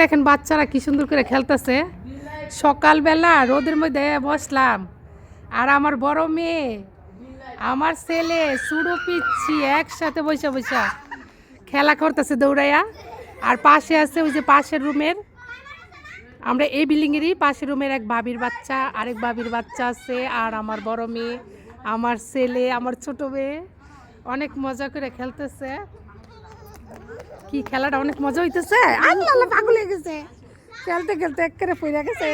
দেখেন বাচ্চারা কি সুন্দর করে খেলতেছে। সকালবেলা রোদের মধ্যে বসলাম। আর আমার বড় মেয়ে, আমার ছেলে সুড়ো পিচ্ছি একসাথে বসে বসে খেলা করতেছে দৌড়াইয়া। আর পাশে আছে ওই যে পাশের রুমের, আমরা এই বিল্ডিংয়েরই পাশের রুমের এক বাবির বাচ্চা, আরেক বাবির বাচ্চা আছে, আর আমার বড় মেয়ে, আমার ছেলে, আমার ছোট মেয়ে, অনেক মজা করে খেলতেছে। কি খেলাটা অনেক মজা হইতেছে? আল্লাহ পাগল হয়ে গেছে। খেলতে খেলতে একেবারে পড়ে গেছে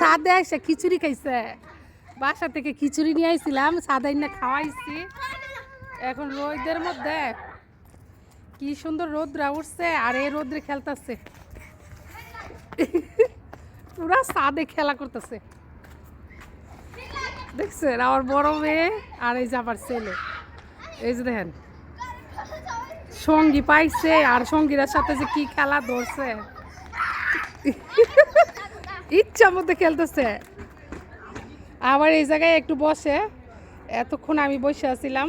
সাদে এসে খিচুড়ি খাইছে। বাসা থেকে খিচুড়ি নিয়ে আইছিলাম সাদাই না খাওয়াইছি। এখন রোদের মধ্যে কি সুন্দর রোদরা উঠছে আর এই রোদ্রে খেলতেছে। পুরা সাদে খেলা করতেছে। দেখছেন, আমার বড় মেয়ে আর এই যে আমার ছেলে। এই যে দেখেন, সঙ্গী পাইছে আর সঙ্গীরা সাথে যে কি খেলা ধরছে। ইচ্ছা মতো খেলতেছে। আবার এই জায়গায় একটু বসে, এতক্ষণ আমি বসে আছিলাম।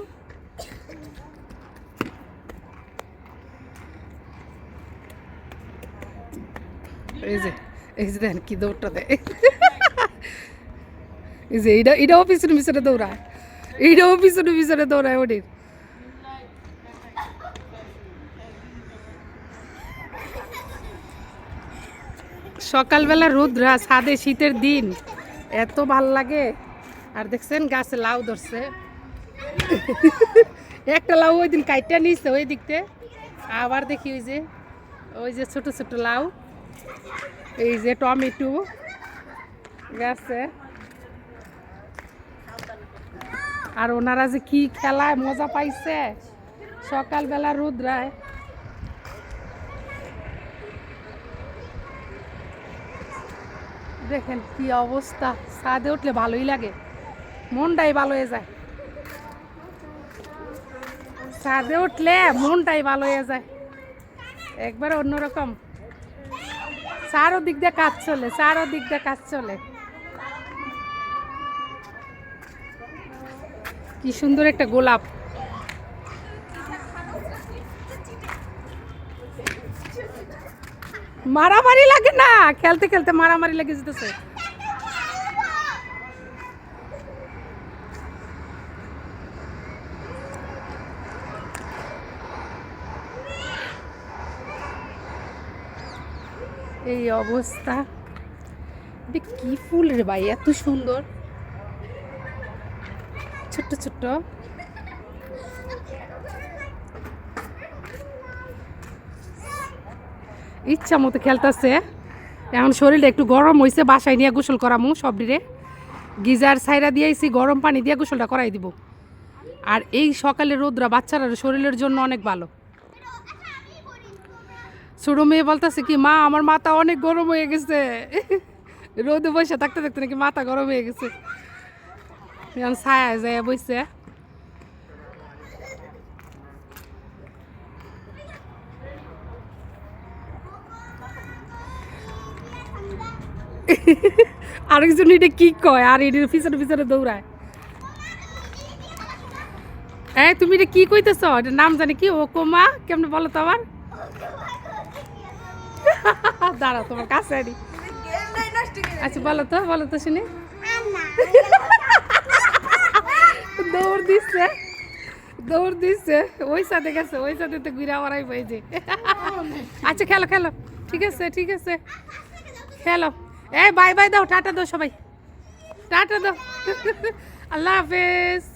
এই যে এই যে দেখেন কি দৌড়টা দেয়। এই যে এটা এটাও পিছনে পিছনে দৌড়ায়। এইটাও পিছনে পিছনে দৌড়ায় ওটির সকালবেলা রোদ্রা, ছাদে শীতের দিন। এত ভালো লাগে। আর দেখছেন, গাছে লাউ ধরছে। একটা লাউ ওই দিন কাইটা নিচ্ছে ওই দিকতে। আবার দেখি ওই যে ওই যে ছোট ছোট লাউ। এই যে টমেটো গাছে। আর ওনারা যে কি খেলায় মজা পাইছে। সকালবেলা রোদ্রায়। দেখেন কি অবস্থা। ছাদে উঠলে ভালোই লাগে। মনটাই ভালো হয়ে যায়। ছাদে উঠলে মনটাই ভালো হয়ে যায়। একবার অন্যরকম। চারো দিক দিয়ে কাজ চলে চারো দিক দিয়ে কাজ চলে। কি সুন্দর একটা গোলাপ। মারামারি লাগে না, খেলতে খেলতে মারামারি লেগে যেতেছে। এই অবস্থা। কি ফুল রে ভাই, এত সুন্দর। ছোট্ট ছোট্ট। ইচ্ছা মতো খেলতেছে। এখন শরীরটা একটু গরম হয়েছে বাসায় নিয়ে গোসল করামু সবডিরে গিজার সাইরা দিয়েছি গরম পানি দিয়ে গোসলটা করাই দিব। আর এই সকালে রোদরা বাচ্চারা শরীরের জন্য অনেক ভালো। ছোট মেয়ে বলতেছে কি, মা, আমার মাথা অনেক গরম হয়ে গেছে। রোদে বসে থাকতে থাকতে নাকি মাথা গরম হয়ে গেছে। ছায়া যায় বসে আরেকজন এটা কি কয়? আর এটির পিছনে পিছনে দৌড়ায়। এই তুমি এটা কি কইতেছ? এটা নাম জানি কি? ও কোমা কেমনে বলো তো আবার? দাঁড়াও তোমার কাছে আচ্ছা বলো তো বলো তো শুনি। দৌড় দিচ্ছে দৌড় দিচ্ছে ওই সাথে গেছে, ওই সাথে তো ঘুরে আওয়ারাই পেয়েছে আচ্ছা খেলো খেলো। ঠিক আছে ঠিক আছে। খেলো। এই বাই বাই দাও টাটা দাও সবাই। টাটা দাও। আল্লাহ হাফেজ।